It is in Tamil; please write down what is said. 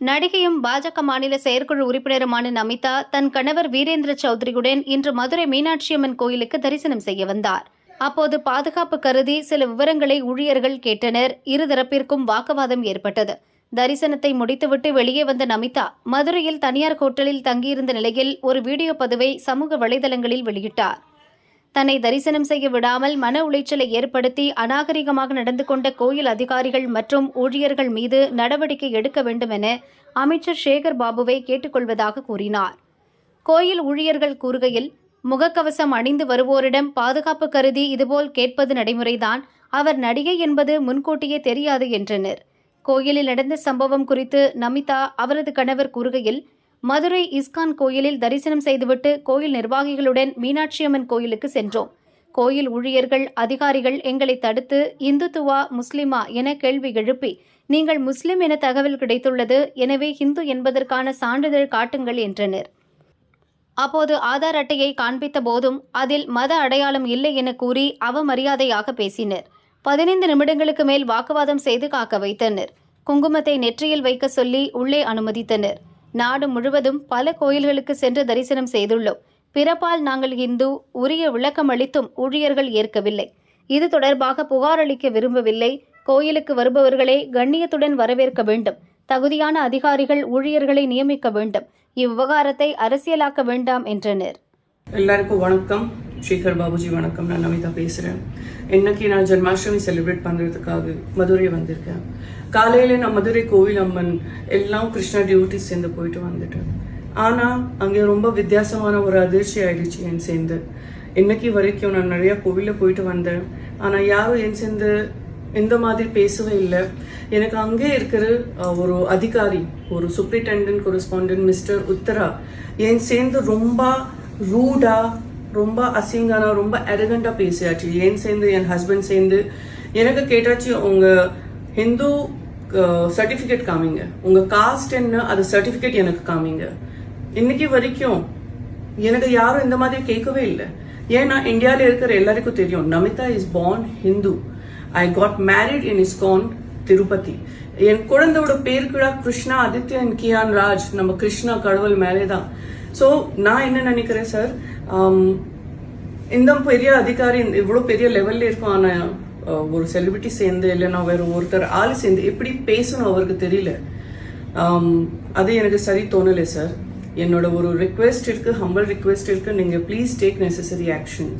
நடிகையும் பாஜக மாநில செயற்குழு உறுப்பினருமான நமிதா தன் கணவர் வீரேந்திர சௌத்ரியுடன் இன்று மதுரை மீனாட்சியம்மன் கோயிலுக்கு தரிசனம் செய்ய வந்தார். அப்போது பாதுகாப்பு கருதி சில விவரங்களை ஊழியர்கள் கேட்டனர். இருதரப்பிற்கும் வாக்குவாதம் ஏற்பட்டது. தரிசனத்தை முடித்துவிட்டு வெளியே வந்த நமிதா மதுரையில் தனியார் ஹோட்டலில் தங்கியிருந்த நிலையில் ஒரு வீடியோ பதிவை சமூக வலைதளங்களில் வெளியிட்டார். தன்னை தரிசனம் செய்ய விடாமல் மன உளைச்சலை ஏற்படுத்தி அநாகரிகமாக நடந்து கொண்ட கோயில் அதிகாரிகள் மற்றும் ஊழியர்கள் மீது நடவடிக்கை எடுக்க வேண்டும் என அமைச்சர் சேகர் பாபுவை கேட்டுக்கொள்வதாக கூறினார். கோயில் ஊழியர்கள் கூறுகையில் முகக்கவசம் அணிந்து வருவோரிடம் பாதுகாப்பு கருதி இதுபோல் கேட்பது நடைமுறைதான். அவர் நடிகை என்பது முன்கூட்டியே தெரியாது என்றனர். கோயிலில் நடந்த சம்பவம் குறித்து நமிதா அவரது கணவர் கூறுகையில் மதுரை இஸ்கான் கோயிலில் தரிசனம் செய்துவிட்டு கோயில் நிர்வாகிகளுடன் மீனாட்சியம்மன் கோயிலுக்கு சென்றோம். கோயில் ஊழியர்கள் அதிகாரிகள் எங்களை தடுத்து இந்துத்துவா முஸ்லிமா என கேள்வி எழுப்பி நீங்கள் முஸ்லிம் என தகவல் கிடைத்துள்ளது எனவே ஹிந்து என்பதற்கான சான்றிதழ் காட்டுங்கள் என்றனர். அப்போது ஆதார் அட்டையை காண்பித்த போதும் அதில் மத அடையாளம் இல்லை என கூறி அவமரியாதையாக பேசினர். பதினைந்து நிமிடங்களுக்கு மேல் வாக்குவாதம் செய்து காக்க வைத்தனர். குங்குமத்தை நெற்றியில் வைக்க சொல்லி உள்ளே அனுமதித்தனர். நாடு முழுவதும் பல கோயில்களுக்கு சென்று தரிசனம் செய்துள்ளோம். பிறப்பால் நாங்கள் இந்து உரிய விளக்கம் அளித்தும் ஊழியர்கள் ஏற்கவில்லை. இது தொடர்பாக புகார் அளிக்க விரும்பவில்லை. கோயிலுக்கு வருபவர்களை கண்ணியத்துடன் வரவேற்க வேண்டும். தகுதியான அதிகாரிகள் ஊழியர்களை நியமிக்க வேண்டும். இவ்விவகாரத்தை அரசியலாக்க வேண்டாம் என்றனர். எல்லாருக்கும் வணக்கம். ஸ்ரீகர் பாபுஜி வணக்கம். நான் நமிதா பேசுகிறேன் இன்னைக்கு நான் ஜென்மாஷ்டமி செலிப்ரேட் பண்ணுறதுக்காக மதுரை வந்திருக்கேன். காலையில் நான் மதுரை கோவில் அம்மன் எல்லாம் கிருஷ்ணா டியூட்டி சேர்ந்து போயிட்டு வந்துட்டேன். ஆனால் அங்கே ரொம்ப வித்தியாசமான ஒரு அதிர்ச்சி ஆயிடுச்சு என் சேர்ந்து. இன்னைக்கு வரைக்கும் நான் நிறையா கோவிலில் போயிட்டு வந்தேன். ஆனால் யாரும் என் சேர்ந்து இந்த மாதிரி பேசவே இல்லை. எனக்கு அங்கே இருக்கிற ஒரு அதிகாரி ஒரு சூப்ரிண்டென்டென்ட் கொரஸ்பாண்டன்ட் மிஸ்டர் உத்தரா என் சேர்ந்து ரொம்ப ரூடாக ரொம்ப அசிங்கானா ரொம்ப அரகண்டா பேசியாச்சு. ஏன் சேர்ந்து என் ஹஸ்பண்ட் சேர்ந்து? எனக்கு கேட்டாச்சு உங்க ஹிந்து சர்டிஃபிகேட் காமிங்க. உங்க காஸ்ட் என்ன அது சர்டிஃபிகேட் எனக்கு காமிங்க. இன்னைக்கு வரைக்கும் எனக்கு யாரும் இந்த மாதிரி கேட்கவே இல்லை. ஏன்னா இந்தியாவில இருக்கிற எல்லாருக்கும் தெரியும் Namitha is born Hindu I got married in ISKCON Tirupati என் குழந்தையோட பேர் கூட கிருஷ்ணா ஆதித்யன் கியான் ராஜ் நம்ம கிருஷ்ணா கடவுள் மேலே தான் ஸோ நான் என்ன நினைக்கிறேன் சார் Um, இந்த பெரிய அதிகாரி இவ்வளோ பெரிய லெவல்ல இருக்கான uh, ஒரு செலிபிரிட்டி சேர்ந்து இல்லைன்னா வேற ஒருத்தர் ஆள் சேர்ந்து எப்படி பேசணும் அவருக்கு தெரியல. Um, அது எனக்கு சரி தோணலை சார் என்னோட ஒரு ரிக்வெஸ்ட் இருக்கு ஹம்பிள் ரிக்வெஸ்ட் இருக்கு. நீங்க ப்ளீஸ் டேக் நெசசரி ஆக்ஷன்ஸ்